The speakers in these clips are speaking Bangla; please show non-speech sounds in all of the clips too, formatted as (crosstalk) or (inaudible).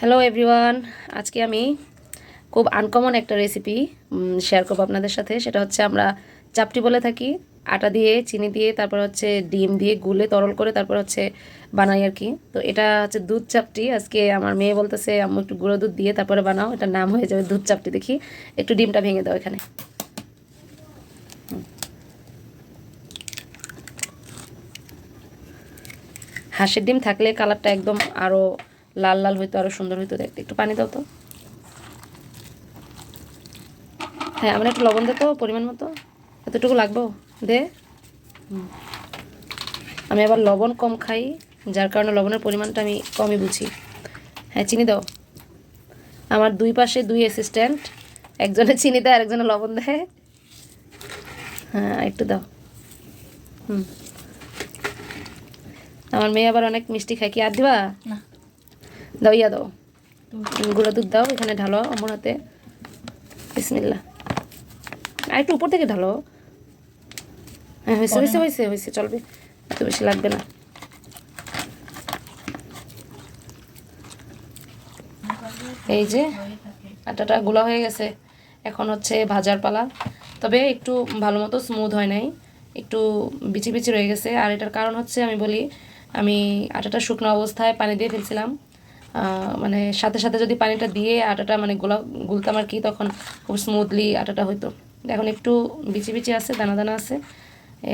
হ্যালো এভরিওয়ান আজকে আমি খুব আনকমন একটা রেসিপি শেয়ার করব আপনাদের সাথে। সেটা হচ্ছে আমরা চাপটি বলে থাকি, আটা দিয়ে, চিনি দিয়ে, তারপর হচ্ছে ডিম দিয়ে গুলে তরল করে তারপর হচ্ছে বানাই আর কি। তো এটা হচ্ছে দুধ চাপটি। আজকে আমার মেয়ে বলতেছে, আম্মু, একটু গুঁড়ো দুধ দিয়ে তারপরে বানাও। এটার নাম হয়ে যাবে দুধ চাপটি। দেখি, একটু ডিমটা ভেঙে দাও এখানে। হাঁসের ডিম থাকলে কালারটা একদম আরও লাল লাল হইতো আরও সুন্দর হইতো দেখতে। একটু পানি দাও তো। হ্যাঁ আমরা একটু লবণ দে তো, পরিমাণ মতো। এতটুকু লাগবো? দে। আমি আবার লবণ কম খাই, যার কারণে লবণের পরিমাণটা আমি কমই বুঝি। হ্যাঁ চিনি দাও। আমার দুই পাশে দুই অ্যাসিস্ট্যান্ট একজনে চিনি দেয়, আরেকজনে লবণ দেয়। হ্যাঁ একটু দাও। হুম। আমার মেয়ে আবার অনেক মিষ্টি খায়। কি আর দিবা? না। দাও ইয়া দাও। গুঁড়ো দুধ দাও এখানে ঢালো আমার হাতে বিসমিল্লা আর একটু উপর থেকে ঢালো। হ্যাঁ হয়েছে হয়েছে হয়েছে হয়েছে চলবে। এত বেশি লাগবে না। এই যে আটাটা গুলা হয়ে গেছে। এখন হচ্ছে ভাজার পালা। তবে একটু ভালো মতো স্মুথ হয় নাই। একটু বিচি বিচি রয়ে গেছে। আর এটার কারণ হচ্ছে আমি বলি আমি আটাটা শুকনো অবস্থায় পানি দিয়ে ফেলছিলাম। মানে সাথে সাথে যদি পানিটা দিয়ে আটাটা মানে গোলা গুলতাম আর কি, তখন খুব স্মুথলি আটাটা হইতো। এখন একটু বিচি বিচি আছে, দানা দানা আছে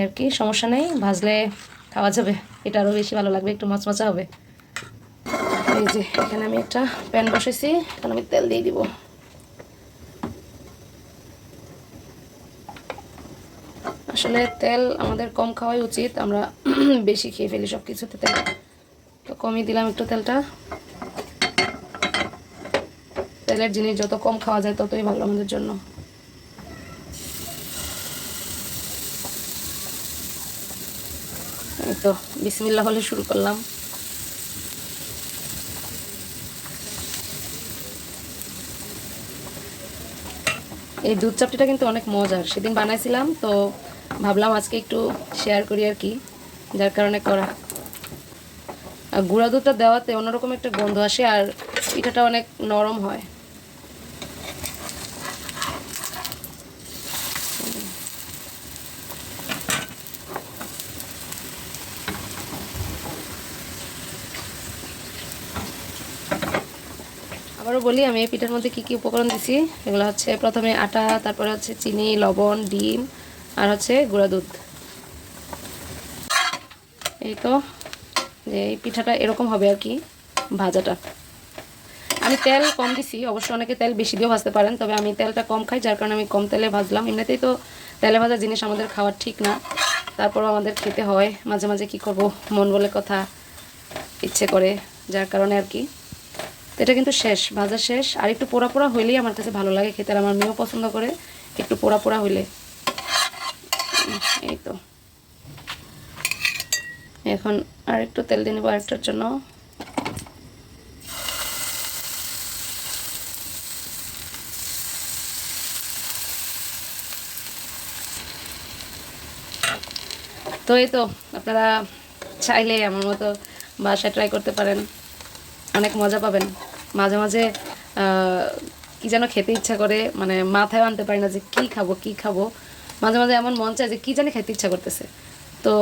আর কি, সমস্যা নেই, ভাজলে খাওয়া যাবে। এটা আরও বেশি ভালো লাগবে, একটু মচমচা হবে। এই যে, এখানে আমি একটা প্যান বসেছি এখন আমি তেল দিয়ে দিব। আসলে তেল আমাদের কম খাওয়াই উচিত, আমরা (clears throat) বেশি খেয়ে ফেলি সব কিছুতে তেল। তো কমই দিলাম একটু তেলটা। তেলের জিনিস যত কম খাওয়া যায় ততই ভালো আমাদের জন্য। এই তো বিসমিল্লা হলে শুরু করলাম। এই দুধ চাপটিটা কিন্তু অনেক মজার। সেদিন বানাইছিলাম, তো ভাবলাম আজকে একটু শেয়ার করি আর কি, যার কারণে করা। আর গুঁড়া দুধটা দেওয়াতে অন্যরকম একটা গন্ধ আসে, আর পিঠাটা অনেক নরম হয়। আবারও বলি, আমি এই পিঠার মধ্যে কী কী উপকরণ দিছি? এগুলো হচ্ছে প্রথমে আটা, তারপরে হচ্ছে চিনি, লবণ, ডিম, আর হচ্ছে গুঁড়া দুধ। এই তো, যে এই পিঠাটা এরকম হবে আর কি, ভাজাটা। আমি তেল কম দিছি, অবশ্য অনেকে তেল বেশি দিয়েও ভাজতে পারেন, তবে আমি তেলটা কম খাই, যার কারণে আমি কম তেলে ভাজলাম। এমনিতেই তো তেলে ভাজা জিনিস আমাদের খাওয়ার ঠিক না, তারপরও আমাদের খেতে হয়। মাঝে মাঝে কি করব, মন বলে কথা, ইচ্ছে করে, যার কারণে আর কি। এটা কিন্তু শেষ, ভাজা শেষ। আর একটু পোড়া পোড়া হইলেই আমার কাছে ভালো লাগে খেতে আমার মেয়েও পছন্দ করে, একটু পোড়া পোড়া হইলে। এই তো। এখন আর একটু তেল দিয়ে নেব আরেকটার জন্য। তো এই তো, আপনারা চাইলে আমার মতো বাসায় ট্রাই করতে পারেন। অনেক মজা পাবেন। মাঝে মাঝে কি যেন খেতে ইচ্ছা করে মানে মাথায় আনতে পারি না যে কি খাব কি খাব। মাঝে মাঝে এমন মন চায় যে কি জানি খেতে ইচ্ছা করতেছে। তো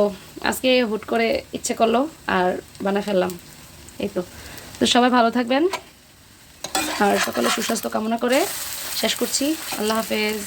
আজকে হুট করে ইচ্ছে করল আর বানা ফেললাম। এই তো। তো সবাই ভালো থাকবেন। আর সকলে সুস্বাস্থ্য কামনা করে শেষ করছি। আল্লাহ হাফেজ।